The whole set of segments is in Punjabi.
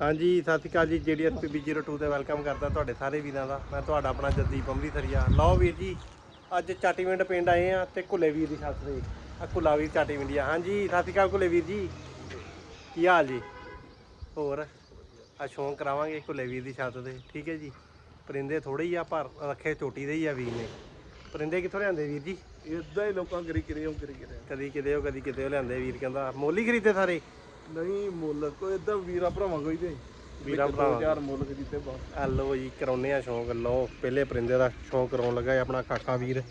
ਹਾਂਜੀ ਸਤਿ ਸ਼੍ਰੀ ਅਕਾਲ ਜੀ। ਜੀਡੀਐਸਪੀ 02 ਤੇ ਵੈਲਕਮ ਕਰਦਾ ਤੁਹਾਡੇ ਸਾਰੇ ਵੀਰਾਂ ਦਾ। ਮੈਂ ਤੁਹਾਡਾ ਆਪਣਾ ਜੱਦੀਪ ਅੰਮ੍ਰਿਤਸਰੀਆ। ਲਓ ਵੀਰ ਜੀ ਅੱਜ ਚਾਟੀਵਿੰਡ ਪਿੰਡ ਆਏ ਆ ਤੇ ਕੁੱਲੇ ਵੀਰ ਦੀ। ਛੱਤ ਤੇ ਆ ਕੁੱਲਾ ਵੀਰ ਚਾਟੀਵਿੰਡੀਆ ਹਾਂਜੀ ਸਤਿ ਸ਼੍ਰੀ ਅਕਾਲ ਕੁੱਲੇ ਵੀਰ ਜੀ। ਕੀ ਹਾਲ ਜੀ? ਹੋਰ? ਆ ਸ਼ੌਂਕ ਕਰਾਵਾਂਗੇ ਕੁੱਲੇ ਵੀਰ ਦੀ ਛੱਤ ਤੇ ਠੀਕ ਹੈ ਜੀ। ਪਰਿੰਦੇ ਥੋੜੇ ਹੀ ਆ ਪਰ ਰੱਖੇ ਚੋਟੀ ਦੇ ਹੀ ਆ ਵੀਰ ਨੇ। ਪਰਿੰਦੇ ਕਿੱਥੋਂ ਲਿਆਂਦੇ ਵੀਰ ਜੀ? ਇਦਾਂ ਹੀ ਲੋਕਾਂ ਕਰੀ ਕਰੀ ਉਹ ਕਰੀ ਕਰੀ ਕਦੀ ਕਿਤੇ ਉਹ ਕਦੀ ਕਿਤੇ ਉਹ ਲਿਆਂਦੇ ਵੀਰ ਕਹਿੰਦਾ। ਮੁੱਲ ਖਰੀਦੇ ਸਾਰੇ? ਨਹੀਂ ਮੁੱਲ ਕੋਈ ਇਦਾਂ ਵੀਰਾ ਭਰਾਵਾਂ ਕੋਈ ਤੇ ਵੀਰਾਂ ਭਰਾਵਾਂ। ਚਾਰ ਮੁੱਲ ਖਰੀਦੇ ਬਸ। ਆ ਲਓ ਜੀ ਕਰਾਉਨੇ ਆ ਸ਼ੌਂਕ ਲਓ ਪਹਿਲੇ ਪਰਿੰਦੇ ਦਾ ਸ਼ੌਂਕ ਕਰਾਉਣ ਲੱਗਾ ਆਪਣਾ ਕਾਕਾ ਵੀਰ।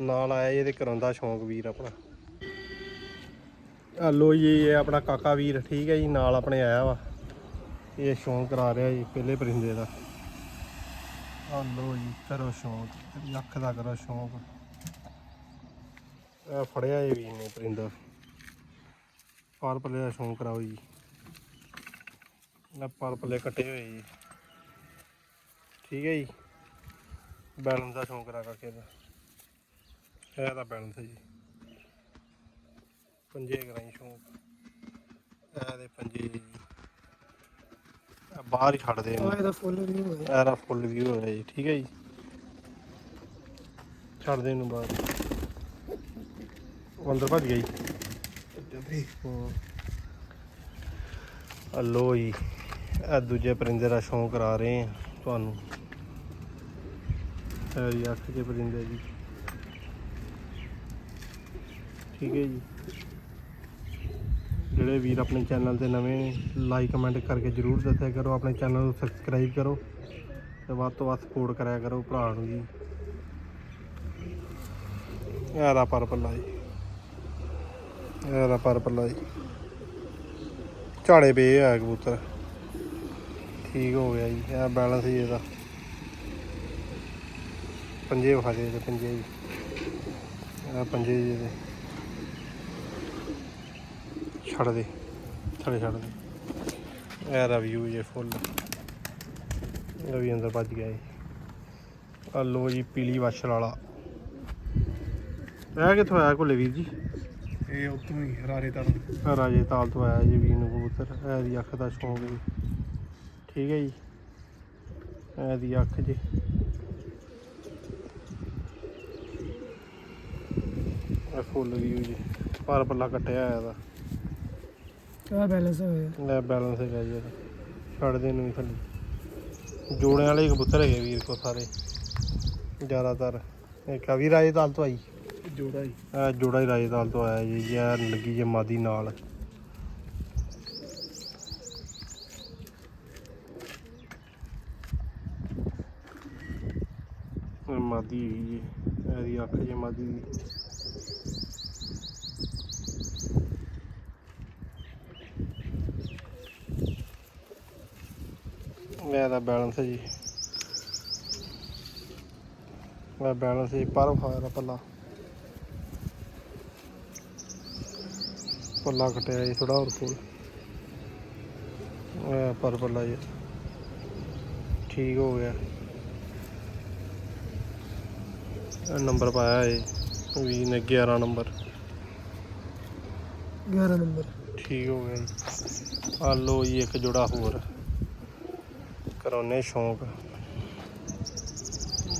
ਨਾਲ ਆਇਆ ਜੀ ਇਹਦੇ ਕਰਾਉਂਦਾ ਸ਼ੌਂਕ ਵੀਰ ਆਪਣਾ। ਆ ਲਓ ਜੀ ਇਹ ਆਪਣਾ ਕਾਕਾ ਵੀਰ ਠੀਕ ਹੈ ਜੀ ਨਾਲ ਆਪਣੇ ਆਇਆ ਵਾ। ਇਹ ਸ਼ੌਂਕ ਕਰਾ ਰਿਹਾ ਜੀ ਪਹਿਲੇ ਪਰਿੰਦੇ ਦਾ। ਆ ਲਓ ਜੀ ਕਰੋ ਸ਼ੌਂਕ ਤੇਰੀ ਅੱਖ ਦਾ ਕਰੋ ਸ਼ੌਂਕ। ਆ ਫੜਿਆ ਇਹ ਵੀਰ ਨੇ ਪਰਿੰਦਾ। ਪਾਰ ਪੱਲੇ ਦਾ ਸ਼ੌਂਕ ਕਰਾਓ ਜੀ। ਨਾ ਪਾਰ ਪੱਲੇ ਕੱਟੇ ਹੋਏ ਜੀ। ਠੀਕ ਹੈ ਜੀ। ਬੈਲੈਂਸ ਦਾ ਸ਼ੌਂਕ ਕਰਾ ਕਰਕੇ ਦਾ ਇਹ ਦਾ ਬੈਲੈਂਸ ਹੈ ਜੀ। ਪੰਜੇ ਕਰਾਈ ਸ਼ੌਂਕ। ਇਹ ਦੇ ਪੰਜੇ ਜੀ। ਬਾਹਰ ਹੀ ਛੱਡ ਦੇ ਇਹਨੂੰ। ਇਹਦਾ ਫੁੱਲ ਵੀ ਹੋਇਆ ਇਹਦਾ ਫੁੱਲ ਵਿਊ ਹੋਇਆ ਜੀ। ਠੀਕ ਹੈ ਜੀ। ਛੱਡ ਦੇ ਇਹਨੂੰ ਬਾਹਰ। ਉਹ ਅੰਦਰ ਭੱਜ ਗਿਆ ਜੀ। ਹੂੰ ਜੀ ਇਹ ਦੂਜੇ ਪਰਿੰਦੇ ਦਾ ਸ਼ੌਂਕ ਕਰਾ ਰਹੇ ਆ ਤੁਹਾਨੂੰ। ਇਹ ਜੀ ਅੱਖ ਦੇ ਪਰਿੰਦੇ ਜੀ। ਠੀਕ ਹੈ ਜੀ। ਜਿਹੜੇ ਵੀਰ ਆਪਣੇ ਚੈਨਲ ਤੇ ਨਵੇਂ ਨੇ ਲਾਈਕ ਕਮੈਂਟ ਕਰਕੇ ਜਰੂਰ ਦੱਸਿਆ ਕਰੋ। ਆਪਣੇ ਚੈਨਲ ਨੂੰ ਸਬਸਕ੍ਰਾਈਬ ਕਰੋ ਤੇ ਵੱਧ ਤੋਂ ਵੱਧ ਸਪੋਰਟ ਕਰਿਆ ਕਰੋ ਭਰਾ ਨੂੰ ਜੀ। ਯਾਰਾ ਪਰ ਪੱਲਾ ਜੀ। ਯਾਰਾ ਪਰ ਪੱਲਾ ਜੀ। ਝਾੜੇ ਪਏ ਆ ਕਬੂਤਰ। ਠੀਕ ਹੋ ਗਿਆ ਜੀ, ਇਹ ਬੈਲੈਂਸ ਜੀ ਇਹਦਾ। ਪੰਜੇ ਵਿਖਾ ਦੇ ਇਹਦੇ, ਪੰਜੇ ਜੀ। ਇਹ ਪੰਜੇ ਜੀ ਇਹਦੇ। ਛੱਡ ਦੇ ਥੱਲੇ ਛੱਡ ਦੇ। ਇਹ ਰਿਵਿਊ ਜੇ ਫੁੱਲ ਇਹ ਵੀ ਅੰਦਰ ਭੱਜ ਗਿਆ ਜੀ। ਆ ਲੋ ਜੀ, ਪੀਲੀ ਵਾਸ਼ਲ ਵਾਲਾ। ਇਹ ਕਿੱਥੋਂ ਆਇਆ ਕੋਲੇ ਵੀਰ ਜੀ? ਇਹ ਉਤੋਂ ਹੀ ਹਰਾਰੇ ਤੜ ਇਹ ਰਾਜੇ ਤਾਲ ਤੋਂ ਆਇਆ ਜੀ ਵੀਰ ਨੂੰ ਕਬੂਤਰ। ਇਹਦੀ ਅੱਖ ਦਾ ਸ਼ੌਂਕ ਜੀ। ਠੀਕ ਹੈ ਜੀ। ਇਹਦੀ ਅੱਖ ਜੀ। ਇਹ ਫੁੱਲ ਵੀਊ ਜੀ। ਪਰ ਪੱਲਾ ਕੱਟਿਆ ਹੋਇਆ ਇਹਦਾ। ਆ ਬੈਲੈਂਸ ਹੋਇਆ? ਲੈ ਬੈਲੈਂਸ ਹੈਗਾ ਜੀ ਇਹਦਾ। ਛੱਡ ਦੇ ਨੂੰ ਵੀ ਥੱਲੇ ਜੋੜਿਆਂ ਵਾਲੇ ਕਬੂਤਰ ਹੈਗੇ ਵੀਰ ਕੋ ਸਾਰੇ। ਜ਼ਿਆਦਾਤਰ। ਇੱਕ ਆ ਵੀ ਰਾਜੇ ਤਾਲ ਤੋਂ ਆਈ। ਜੋੜਾ ਹੀ। ਇਹ ਜੋੜਾ ਹੀ ਰਾਜੇਦਾਲ ਤੋਂ ਆਇਆ ਜੀ, ਇਹ ਲੱਗੀ ਜੇ ਮਾਦੀ ਨਾਲ। ਮਾਦੀ ਜੀ, ਇਹਦੀ ਅੱਖ ਜੇ ਮਾਦੀ ਦੀ। ਇਹਦਾ ਬੈਲੈਂਸ ਹੈ ਜੀ। ਇਹ ਬੈਲੈਂਸ ਹੈ ਪਰ ਖਾਇਆ ਪੱਲਾ ਪੱਲਾ ਕਟਿਆ ਜੀ ਥੋੜਾ ਹੋਰ ਕੋਲ। ਇਹ ਪਰ ਪੱਲਾ ਜੀ ਠੀਕ ਹੋ ਗਿਆ। ਇਹ ਨੰਬਰ ਪਾਇਆ ਏ ਵੀ ਨੇ 11 ਨੰਬਰ। 11 ਨੰਬਰ। ਠੀਕ ਹੋ ਗਿਆ ਆ ਲੋ ਜੀ ਇੱਕ ਜੋੜਾ ਹੋਰ। ਕਰਾਉਨੇ ਸ਼ੌਂਕ।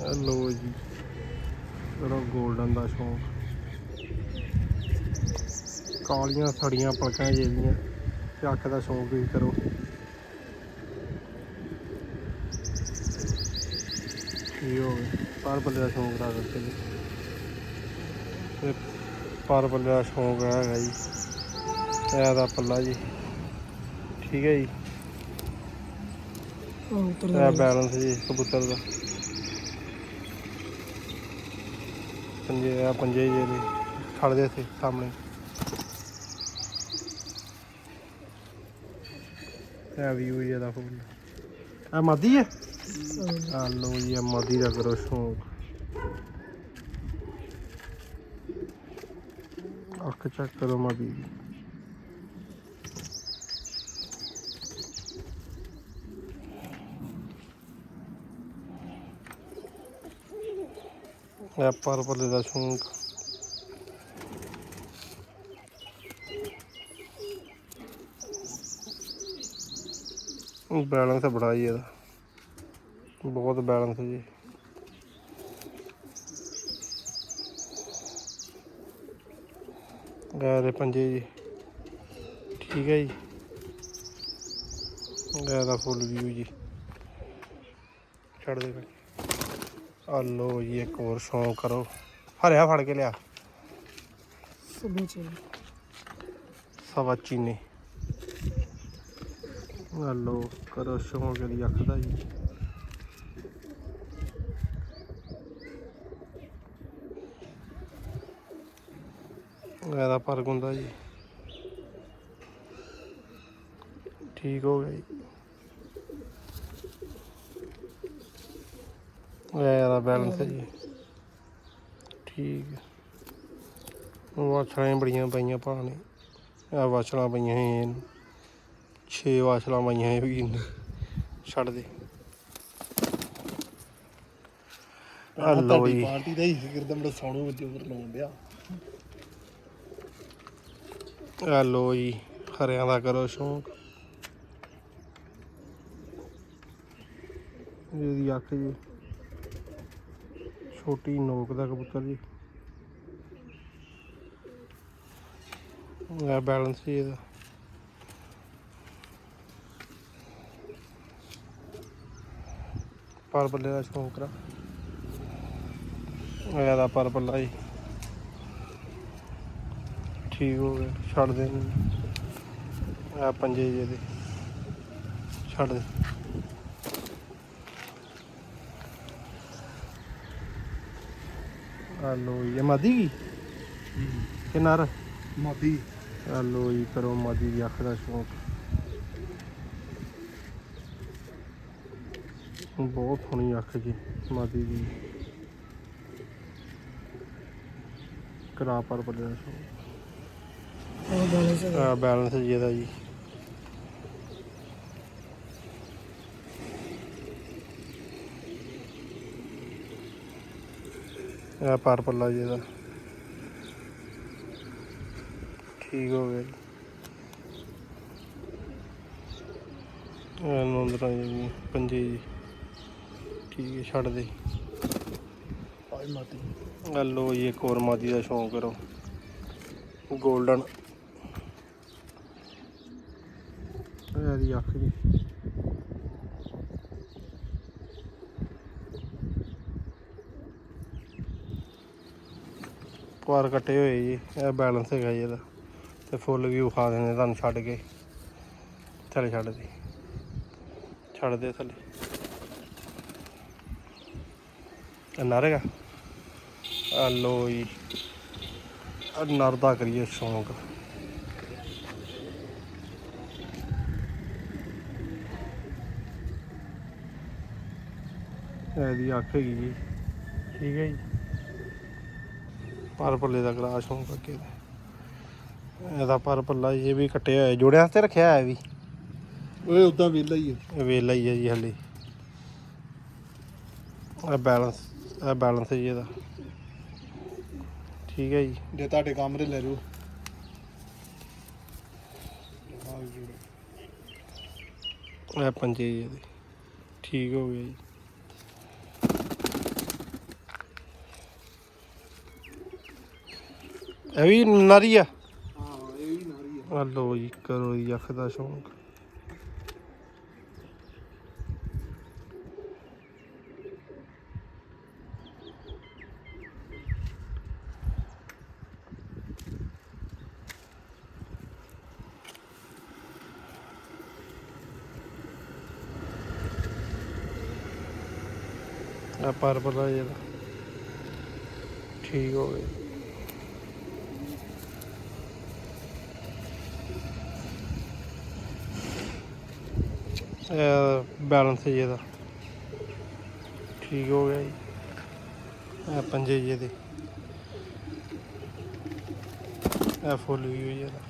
ਆ ਲੋ ਜੀ। ਕਰੋ 골ਡਨ ਦਾ ਸ਼ੌਂਕ। ਕਾਲੀਆਂ ਸੜੀਆਂ ਪਲਕਾਂ ਜਿਹੜੀਆਂ ਤੇ ਅੱਖ ਦਾ ਸ਼ੌਂਕ ਵੀ ਕਰੋ। ਕੀ ਹੋ ਗਿਆ? ਪਰ ਬੱਲੇ ਦਾ ਸ਼ੌਂਕ ਦਾ ਕਰਕੇ ਤੇ ਪਰ ਬੱਲੇ ਦਾ ਸ਼ੌਂਕ ਹੈਗਾ ਜੀ। ਇਹ ਦਾ ਪੱਲਾ ਜੀ। ਠੀਕ ਹੈ ਜੀ। ਇਹ ਬੈਲੈਂਸ ਜੀ ਕਬੂਤਰ ਦਾ। ਪੰਜੇ ਆ ਪੰਜੇ ਜੇ ਖੜਦੇ ਸੀ ਸਾਹਮਣੇ। ਇਹ ਵੀ ਹੋਈ ਇਹਦਾ ਫੁੱਲ ਆ ਮਾਦੀ ਹੈ? ਆ ਲੋ ਜੀ ਇਹ ਮਾਦੀ ਦਾ ਕਰੋ ਸ਼ੌਂਕ। ਅੱਖ ਚੈੱਕ ਕਰੋ ਮਾਦੀ ਦੀ। ਪੱਲੇ ਦਾ ਸ਼ੌਂਕ। ਬੈਲੈਂਸ ਬੜਾ ਜੀ ਇਹਦਾ। ਬਹੁਤ ਬੈਲੈਂਸ ਜੀ। ਗਾਇ ਦੇ ਪੰਜੇ ਜੀ। ਠੀਕ ਹੈ ਜੀ। ਗਾਇ ਦਾ ਫੁੱਲ ਵਿਊ ਜੀ। ਛੱਡ ਦੇ ਆ ਲੋ ਜੀ ਇੱਕ ਹੋਰ ਸ਼ੌਂਕ ਕਰੋ। ਹਰਿਆ ਫੜ ਕੇ ਲਿਆ। ਸਭੀ ਸਵਾ ਚੀਨੇ। ਆ ਲੋ ਕਰੋ ਸ਼ੌਂਕ ਦੀ ਅੱਖ ਦਾ ਜੀ। ਇਹਦਾ ਪਰ ਗੁੰਦਾ ਜੀ। ਠੀਕ ਹੋ ਗਿਆ ਜੀ। ਇਹ ਇਹਦਾ ਬੈਲੈਂਸ ਹੈ ਜੀ। ਠੀਕ। ਵਾਛੜਾਂ ਬੜੀਆਂ ਪਈਆਂ ਭਾਣੇ। ਆ ਵਾਛੜਾਂ ਪਈਆਂ ਇਹਨੂੰ। 6 ਵਾਛੜਾਂ ਪਈਆਂ ਇਹ ਵੀ ਛੱਡ ਦੇ। ਆ ਜੀ। ਪਾਰਟੀ ਦਾ ਹੀ ਫਿਕਰਦਮ ਦਾ ਸੌਣੂ ਵਿੱਚ ਉਪਰ ਲਾਉਣ ਡਿਆ। ਆ ਲੋ ਜੀ ਹਰਿਆਂ ਦਾ ਕਰੋ ਸ਼ੌਂਕ। ਇਹਦੀ ਅੱਖ ਜੀ। ਛੋਟੀ ਨੋਕ ਦਾ ਕਬੂਤਰ ਜੀ। ਇਹ ਬੈਲੈਂਸ ਜੀ ਇਹਦਾ। ਪਰ ਬੱਲੇ ਦਾ ਸ਼ੌਂਕ ਰਾ ਇਹਦਾ ਪਰ ਬੱਲਾ ਜੀ ਠੀਕ ਹੋ ਗਿਆ ਛੱਡ ਦੇ ਆ ਪੰਜੇ ਜੇ ਦੇ। ਛੱਡ ਦੇ। ਆ ਲੋ ਇਹ ਮਾਦੀ ਕੀ? ਕਿਨਾਰ ਮਾਦੀ। ਆ ਲੋ ਜੀ ਕਰੋ ਮਾਦੀ ਦੀ ਅੱਖ ਦਾ ਸ਼ੌਂਕ। ਬਹੁਤ ਸੋਹਣੀ ਅੱਖ ਜੀ ਮਾਦੀ ਦੀ ਕਰਾ ਪਰ ਬੈਲੈਂਸ ਆ ਬੈਲੈਂਸ ਜੀ ਇਹਦਾ ਜੀ। ਇਹ ਪਰ ਪੱਲਾ ਜੀ ਇਹਦਾ। ਠੀਕ ਹੋ ਗਿਆ ਜੀ। ਇਹ ਨੰਦਰਾ ਜੀ ਪੰਜੇ ਜੀ। ਠੀਕ ਹੈ ਛੱਡ ਦੇ। ਆਈ ਆ ਲੋ ਜੀ ਇੱਕ ਹੋਰ ਦਾ ਸ਼ੌਂਕ ਕਰੋ। 골ਡਨ ਇਹਦੀ ਅੱਖ ਜੀ। ਕੁਆਰ ਕੱਟੇ ਹੋਏ ਜੀ ਇਹ ਬੈਲੈਂਸ ਹੈਗਾ ਜੀ ਇਹਦਾ। ਤੇ ਫੁੱਲ ਵੀ ਵਿਖਾ ਦਿੰਦੇ ਤੁਹਾਨੂੰ ਛੱਡ ਕੇ। ਥੱਲੇ ਛੱਡ ਦੇ। ਛੱਡ ਦੇ ਥੱਲੇ। ਇਹ ਨਰਗਾ ਆ ਲੋ ਜੀ। ਆ ਨਰ ਦਾ ਕਰੀਏ ਸ਼ੌਂਕ। ਇਹਦੀ ਅੱਖ ਹੈਗੀ ਜੀ। ਠੀਕ ਹੈ ਜੀ। ਪਰ ਪੱਲੇ ਦਾ ਗਲਾ ਸ਼ੌਂਕ ਅੱਗੇ। ਇਹਦਾ ਪਰ ਪੱਲਾ ਇਹ ਵੀ ਕੱਟਿਆ ਹੋਇਆ ਜੋੜਿਆਂ ਤੇ ਰੱਖਿਆ ਹੈ ਵੀ। ਓਏ ਉਦਾਂ ਵੇਲਾ ਹੀ ਆ। ਇਹ ਵੇਲਾ ਹੀ ਹੈ ਜੀ ਹਲੇ। ਇਹ ਬੈਲੈਂਸ ਇਹ ਬੈਲੈਂਸ ਹੈ ਜੀ ਇਹਦਾ। ਠੀਕ ਹੈ ਜੀ। ਜੇ ਤੁਹਾਡੇ ਕਮਰੇ ਲੈ ਜਾਓ। ਇਹ ਪੰਜੇ ਜੀ ਇਹਦੇ। ਠੀਕ ਹੋ ਗਿਆ ਜੀ। ਇਹ ਵੀ ਨਰੀ ਆ? ਹਾਂ ਇਹ ਵੀ ਨਾਰੀ ਆ। ਆ ਲੋ ਜੀ ਕਰੋ ਜੀ ਅੱਖ ਦਾ ਸ਼ੌਂਕ। ਆ ਪਰ ਪਤਾ ਜਿਹੜਾ। ਠੀਕ ਹੋ ਗਿਆ ਬੈਲੈਂਸ ਜੀ ਇਹਦਾ ਠੀਕ ਹੋ ਗਿਆ ਜੀ। ਇਹ ਪੰਜੇ ਜੀ ਇਹਦੇ ਇਹ ਫੁੱਲ ਵੀ ਹੋਈ ਇਹਦਾ।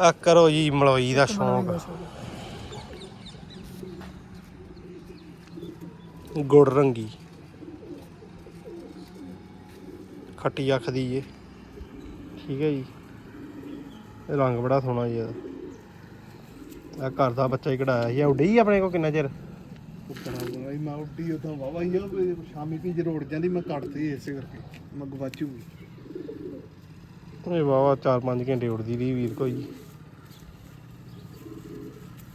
ਆ ਕਰੋ ਜੀ ਮਲਵਈ ਦਾ ਸ਼ੌਂਕ। ਗੁੜ ਰੰਗੀ ਖੱਟੀ ਅੱਖ ਦੀ ਏ ਠੀਕ ਹੈ ਜੀ। ਰੰਗ ਬੜਾ ਸੋਹਣਾ ਜੀ ਇਹਦਾ। ਆ ਘਰ ਦਾ ਬੱਚਾ ਹੀ ਕਢਾਇਆ ਸੀ। ਆ ਆਪਣੇ ਕੋ ਕਿੰਨਾ ਚਿਰ? ਕੁੱਤਰਾ ਬਈ ਮੈਂ ਉੱਡੀ ਉਦੋਂ ਵਾਵਾ ਹੀ ਆ ਸ਼ਾਮੀ ਵੀ ਰੋੜ ਜਾਂਦੀ ਮੈਂ ਕੱਟਦੀ ਇਸੇ ਕਰਕੇ ਮੈਂ ਗਵਾਚੂਗੀ ਇਹ ਵਾਵਾ 4-5 ਘੰਟੇ ਉੜਦੀ ਰਹੀ ਵੀਰ ਕੋਈ।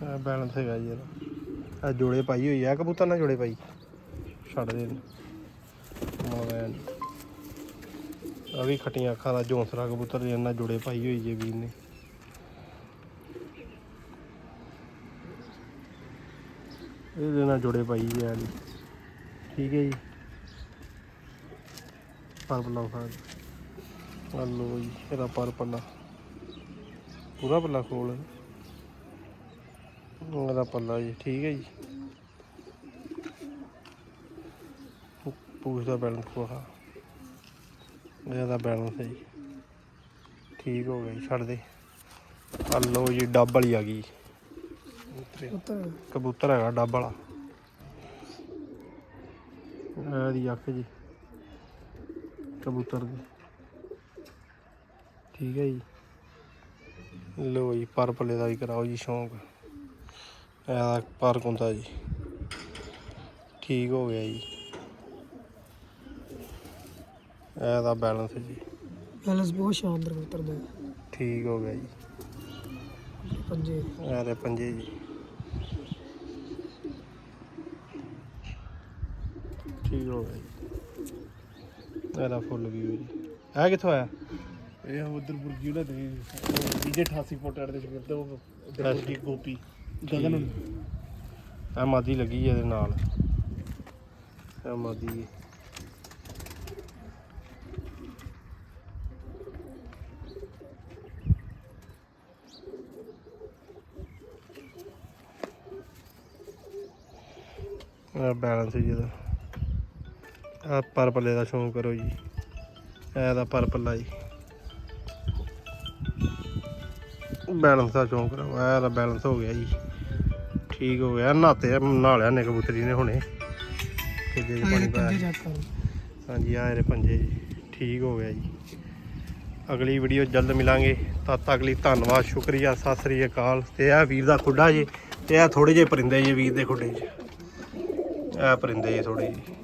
ਆ ਬੈਲੈਂਸ ਹੈਗਾ ਜੀ ਇਹਦਾ। ਆ ਜੋੜੇ ਪਾਈ ਹੋਈ ਆ, ਕਬੂਤਰ ਨਾਲ ਜੋੜੇ ਪਾਈ। ਛੱਡ ਦੇ ਮੋਬਾਈਲ ਆ ਵੀ। ਖੱਟੀਆਂ ਅੱਖਾਂ ਦਾ ਜੌਂਸਰਾ ਕਬੂਤਰ ਦੇ ਨਾਲ ਜੋੜੇ ਪਾਈ ਹੋਈ ਜੇ ਵੀਰ ਨੇ। ਇਹਦੇ ਨਾਲ ਜੋੜੇ ਪਾਈ ਜੀ। ਆ ਠੀਕ ਹੈ ਜੀ। ਪਰ ਬਲਾਉ ਖਾਣ ਆ ਲੋ ਜੀ, ਇਹਦਾ ਪਰ ਪੱਲਾ ਪੂਰਾ ਪੱਲਾ ਖੋਲ। ਇਹਦਾ ਪੱਲਾ ਜੀ, ਠੀਕ ਹੈ ਜੀ। ਪੂਛ ਦਾ ਬੈਲੈਂਸ ਪੂਰਾ। ਇਹਦਾ ਬੈਲੈਂਸ ਹੈ ਜੀ। ਠੀਕ ਹੋ ਗਿਆ ਛੱਡ ਦੇ। ਆ ਲੋ ਜੀ ਡੱਬ ਵਾਲੀ ਆ ਗਈ। ਕਬੂਤਰ। ਹੈਗਾ ਡੱਬ ਵਾਲਾ। ਇਹਦੀ ਅੱਖ ਜੀ। ਕਬੂਤਰ ਦੀ। ਠੀਕ ਹੈ ਜੀ। ਲੋ ਜੀ ਪਰ ਪੱਲੇ ਦਾ ਵੀ ਕਰਾਓ ਜੀ ਸ਼ੌਂਕ। ਇਹਦਾ ਪਰ ਕੁੰਦਾ ਜੀ। ਠੀਕ ਹੋ ਗਿਆ ਜੀ। ਇਹਦਾ ਬੈਲੈਂਸ ਜੀ। ਬੈਲੈਂਸ ਬਹੁਤ ਸ਼ਾਨਦਾਰ ਕਬੂਤਰ ਦਾ ਠੀਕ ਹੋ ਗਿਆ ਜੀ। ਪੰਜੇ। ਇਹਦੇ ਪੰਜੇ ਜੀ। ਠੀਕ ਹੋ ਗਿਆ ਜੀ। ਇਹਦਾ ਫੁੱਲ ਵੀ ਜੀ। ਇਹ ਕਿੱਥੋਂ ਆਇਆ? ਇਹ ਉਧਰ ਬੁਰਜੀ ਜਿਹੜਾ ਦੇ ਡੀਜੇ 88 ਫੁੱਟ ਅੜ ਦੇ ਫਿਰਦੇ ਉਹ ਬੁਰਜੀ ਗੋਪੀ। ਗਗਨ। ਇਹ ਮਾਦੀ ਲੱਗੀ ਇਹਦੇ ਨਾਲ। ਇਹ ਮਾਦੀ ਬੈਲੈਂਸ ਜੀ ਇਹਦਾ। ਆ ਪਰ ਪੱਲੇ ਦਾ ਸ਼ੌਂਕ ਕਰੋ ਜੀ। ਇਹਦਾ ਪਰ ਪੱਲਾ ਜੀ। ਬੈਲੈਂਸ ਦਾ ਸ਼ੌਂਕ ਕਰੋ। ਇਹ ਦਾ ਬੈਲੈਂਸ ਹੋ ਗਿਆ ਜੀ। ਠੀਕ ਹੋ ਗਿਆ। ਨਹਾਤੇ ਆ, ਨਹਾ ਲਿਆ ਨੇ ਕਬੂਤਰੀ ਨੇ ਹੁਣੇ। ਤੇ ਜੇ ਪਾਣੀ ਪਾਇਆ। ਹਾਂਜੀ ਆ ਇਹਦੇ ਪੰਜੇ ਜੀ। ਠੀਕ ਹੋ ਗਿਆ ਜੀ। ਅਗਲੀ ਵੀਡੀਓ ਜਲਦ ਮਿਲਾਂਗੇ। ਤਦ ਤੱਕ ਲਈ ਧੰਨਵਾਦ ਸ਼ੁਕਰੀਆ ਸਤਿ ਸ੍ਰੀ ਅਕਾਲ। ਤੇ ਇਹ ਵੀਰ ਦਾ ਖੁੱਡਾ ਜੀ ਤੇ ਇਹ ਥੋੜੇ ਜਿਹੇ ਪਰਿੰਦੇ ਜੀ ਵੀਰ ਦੇ ਖੁੱਡੇ 'ਚ। ਇਹ ਪਰਿੰਦੇ ਜੀ ਥੋੜੇ ਜੀ